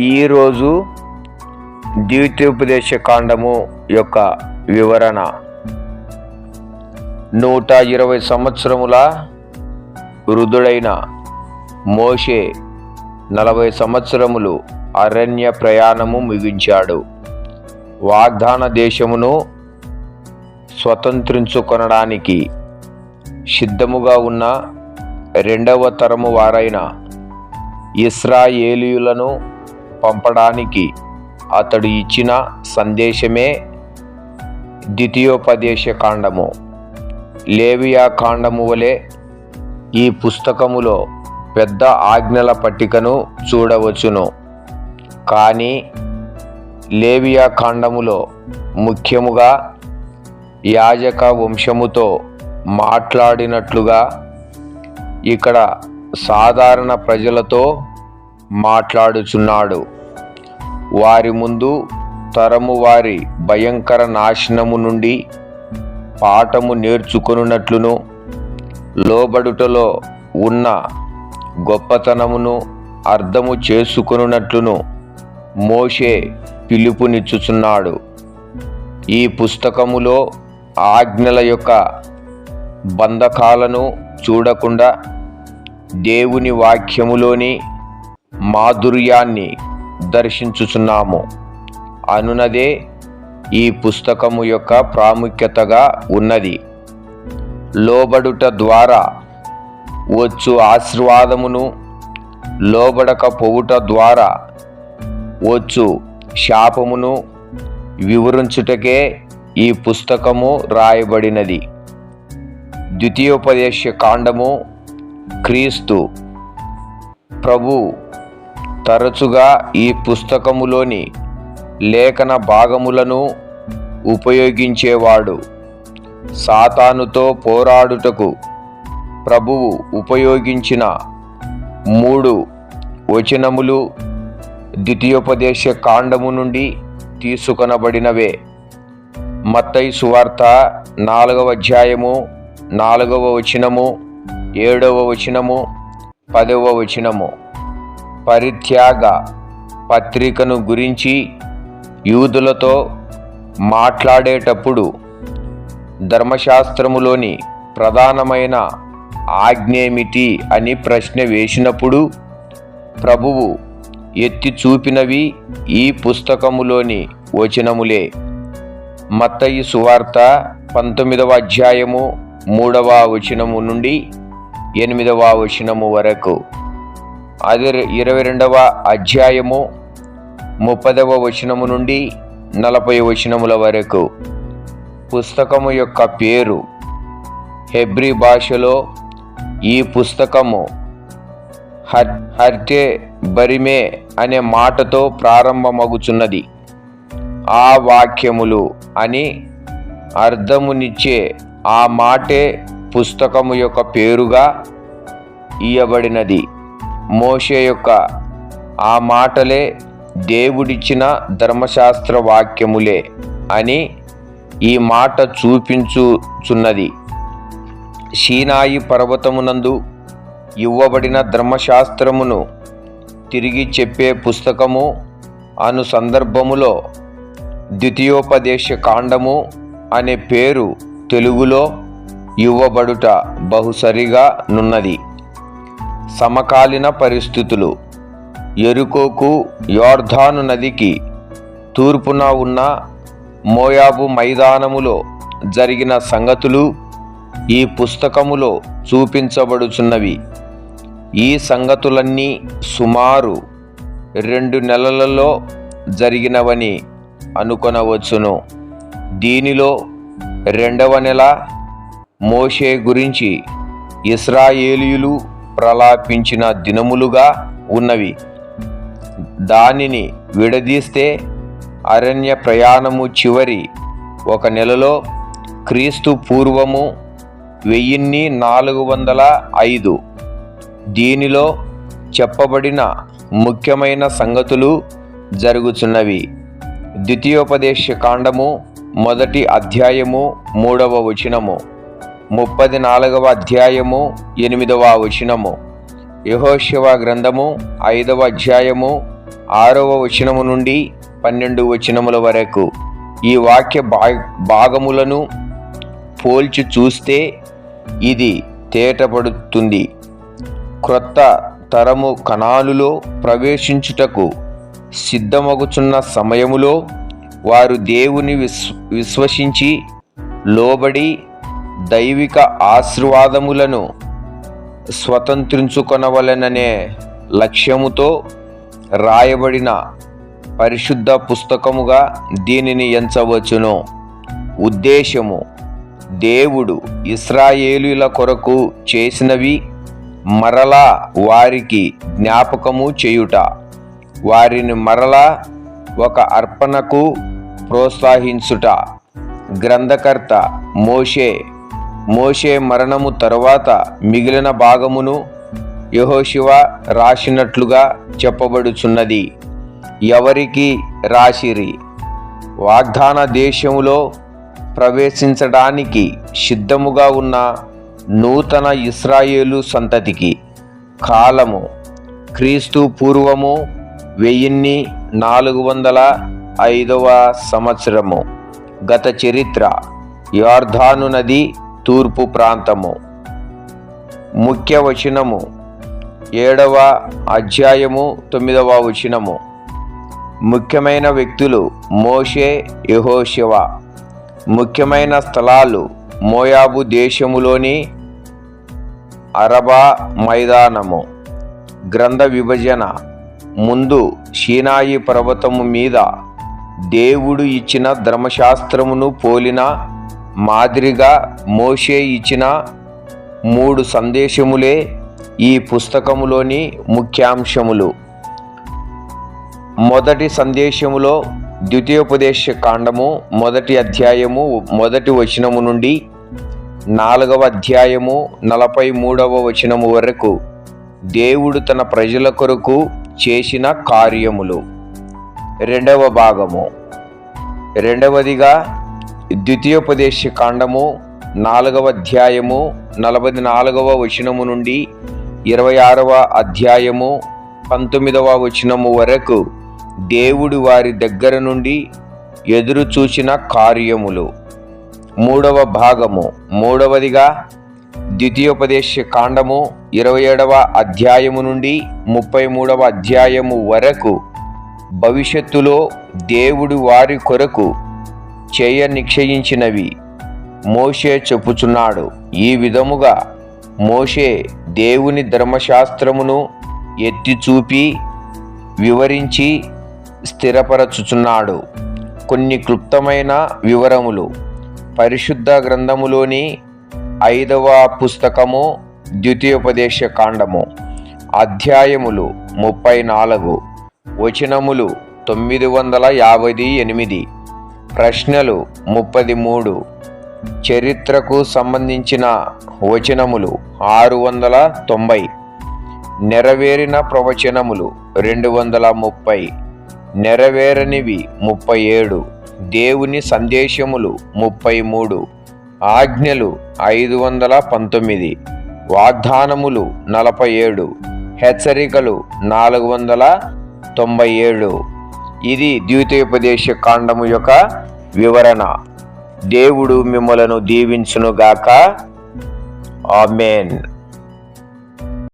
ఈరోజు ద్వితీయోపదేశ కాండము యొక్క వివరణ. నూట ఇరవై సంవత్సరముల వృద్ధుడైన మోషే నలభై సంవత్సరములు అరణ్య ప్రయాణము ముగించాడు. వాగ్దాన దేశమును స్వతంత్రించుకొనడానికి సిద్ధముగా ఉన్న రెండవ తరము వారైన ఇస్రాయేలీయులను పంపడానికి అతడు ఇచ్చిన సందేశమే ద్వితీయోపదేశ కాండము లేవియా కాండము వలె ఈ పుస్తకములో పెద్ద ఆజ్ఞల పట్టికను చూడవచ్చును. కానీ లేవియా కాండములో ముఖ్యముగా యాజక వంశముతో మాట్లాడినట్లుగా ఇక్కడ సాధారణ ప్రజలతో మాట్లాడుచున్నాడు. వారి ముందు తరము వారి భయంకర నాశనము నుండి పాఠము నేర్చుకొనున్నట్లును లోబడుటలో ఉన్న గొప్పతనమును అర్థము చేసుకొనున్నట్లును మోషే పిలుపునిచ్చుచున్నాడు. ఈ పుస్తకములో ఆజ్ఞల యొక్క బంధకాలను చూడకుండా దేవుని వాక్యములోని మాధుర్యాన్ని దర్శించుచున్నాము. అనునదే ఈ పుస్తకము యొక్క ప్రాముఖ్యతగా ఉన్నది. లోబడుట ద్వారా వచ్చు ఆశీర్వాదమును లోబడకపోవుట ద్వారా వచ్చు శాపమును వివరించుటకే ఈ పుస్తకము రాయబడినది. ద్వితీయోపదేశ కాండము క్రీస్తు ప్రభు తరచుగా ఈ పుస్తకములోని లేఖన భాగములను ఉపయోగించేవాడు. సాతానుతో పోరాడుటకు ప్రభువు ఉపయోగించిన మూడు వచనములు ద్వితీయోపదేశ కాండము నుండి తీసుకొనబడినవే. మత్తయి సువార్త నాలుగవ అధ్యాయము నాలుగవ వచనము ఏడవ వచనము పదవ వచనము. పరిత్యాగ పత్రికను గురించి యూదులతో మాట్లాడేటప్పుడు ధర్మశాస్త్రములోని ప్రధానమైన ఆజ్ఞేమిటి అని ప్రశ్న వేసినప్పుడు ప్రభువు ఎత్తి చూపినవి ఈ పుస్తకములోని వచనములే. మత్తయి సువార్త పంతొమ్మిదవ అధ్యాయము మూడవ వచనము నుండి ఎనిమిదవ వచనము వరకు. అది ఇరవై రెండవ అధ్యాయము ముప్పదవ వచనము నుండి నలభై వచనముల వరకు. పుస్తకము యొక్క పేరు హెబ్రి భాషలో ఈ పుస్తకము. హర్ హర్టే బరిమే అనే మాటతో ప్రారంభమగుచున్నది. ఆ వాక్యములు అని అర్థమునిచ్చే ఆ మాటే పుస్తకము యొక్క పేరుగా ఇయ్యబడినది. మోషే యొక్క ఆ మాటలే దేవుడిచ్చిన ధర్మశాస్త్ర వాక్యములే అని ఈ మాట చూపించుచున్నది. సీనాయి పర్వతమునందు ఇవ్వబడిన ధర్మశాస్త్రమును తిరిగి చెప్పే పుస్తకము అను సందర్భములో ద్వితీయోపదేశ కాండము అనే పేరు తెలుగులో ఇవ్వబడుట బహుసరిగా నున్నది. సమకాలీన పరిస్థితులు. ఎరుకోకు యోర్ధాను నదికి తూర్పున ఉన్న మోయాబు మైదానములో జరిగిన సంగతులు ఈ పుస్తకములో చూపించబడుచున్నవి. ఈ సంగతులన్నీ సుమారు రెండు నెలలలో జరిగినవని అనుకొనవచ్చును. దీనిలో రెండవ నెల మోషే గురించి ఇస్రాయేలీయులు ప్రలాపించిన దినములుగా ఉన్నవి. దానిని విడదీస్తే అరణ్య ప్రయాణము చివరి ఒక నెలలో క్రీస్తు పూర్వము వెయ్యిన్ని నాలుగు వందల ఐదు. దీనిలో చెప్పబడిన ముఖ్యమైన సంగతులు జరుగుచున్నవి. ద్వితీయోపదేశ కాండము మొదటి అధ్యాయము మూడవ వచనము. ముప్పది నాలుగవ అధ్యాయము ఎనిమిదవ వచనము. యహోశివ గ్రంథము ఐదవ అధ్యాయము ఆరవ వచనము నుండి పన్నెండు వచనముల వరకు. ఈ వాక్య భా భాగములను పోల్చి చూస్తే ఇది తేటపడుతుంది. క్రొత్త తరము కణాలులో ప్రవేశించుటకు సిద్ధమగుచున్న సమయములో వారు దేవుని విశ్వసించి లోబడి దైవిక ఆశీర్వాదములను స్వతంత్రించుకొనవలెననే లక్ష్యముతో రాయబడిన పరిశుద్ధ పుస్తకముగా దీనిని ఎంచవచ్చును. ఉద్దేశము దేవుడు ఇస్రాయేలుల కొరకు చేసినవి మరలా వారికి జ్ఞాపకము చేయుట. వారిని మరలా ఒక అర్పణకు ప్రోత్సహించుట. గ్రంథకర్త మోషే మోషే మరణము తరువాత మిగిలిన భాగమును యహోశివ రాసినట్లుగా చెప్పబడుచున్నది. ఎవరికి రాసిరి? వాగ్దాన దేశములో ప్రవేశించడానికి సిద్ధముగా ఉన్న నూతన ఇస్రాయేలు సంతతికి కాలము. క్రీస్తు పూర్వము వెయ్యిన్ని నాలుగు వందల ఐదవ సంవత్సరము. గత చరిత్ర యార్ధాను నది తూర్పు ప్రాంతము. ముఖ్య వచనము ఏడవ అధ్యాయము తొమ్మిదవ వచనము. ముఖ్యమైన వ్యక్తులు మోషే యహోశివ ముఖ్యమైన స్థలాలు మోయాబు దేశములోని అరబా మైదానము. గ్రంథ విభజన ముందు షీనాయి పర్వతము మీద దేవుడు ఇచ్చిన ధర్మశాస్త్రమును పోలిన మాదిరిగా మోషే ఇచ్చిన మూడు సందేశములే ఈ పుస్తకములోని ముఖ్యాంశములు. మొదటి సందేశములో ద్వితీయోపదేశ కాండము మొదటి అధ్యాయము మొదటి వచనము నుండి నాలుగవ అధ్యాయము నలభై మూడవ వచనము వరకు దేవుడు తన ప్రజల కొరకు చేసిన కార్యములు. రెండవ భాగము. రెండవదిగా ద్వితీయోపదేశ కాండము నాలుగవ అధ్యాయము నలభై నాలుగవ వచనము నుండి ఇరవై ఆరవ అధ్యాయము పంతొమ్మిదవ వచనము వరకు దేవుడు వారి దగ్గర నుండి ఎదురు చూసిన కార్యములు. మూడవ భాగము మూడవదిగా ద్వితీయోపదేశ కాండము ఇరవై ఏడవ అధ్యాయము నుండి ముప్పై మూడవ అధ్యాయము వరకు భవిష్యత్తులో దేవుడు వారి కొరకు చేయ నిక్షయించినవి మోషే చెప్పుచున్నాడు. ఈ విధముగా మోషే దేవుని ధర్మశాస్త్రమును ఎత్తి చూపి వివరించి స్థిరపరచుచున్నాడు. కొన్ని క్లుప్తమైన వివరములు. పరిశుద్ధ గ్రంథములోని ఐదవ పుస్తకము ద్వితీయోపదేశ కాండము. అధ్యాయములు ముప్పై నాలుగు. వచనములు తొమ్మిది వందల యాభై ఎనిమిది. ప్రశ్నలు ముప్పది మూడు చరిత్రకు సంబంధించిన వచనములు ఆరు వందల తొంభై నెరవేరిన ప్రవచనములు రెండు వందల ముప్పై నెరవేరనివి ముప్పై ఏడు దేవుని సందేశములు ముప్పై మూడు ఆజ్ఞలు ఐదు వందల పంతొమ్మిది వాగ్దానములు నలభై ఏడు హెచ్చరికలు నాలుగు వందల తొంభై ఏడు ఇది ద్వితీయోపదేశ కాండము యొక్క వివరణ. దేవుడు మిమ్మలను దీవించునుగాక. ఆమెన్.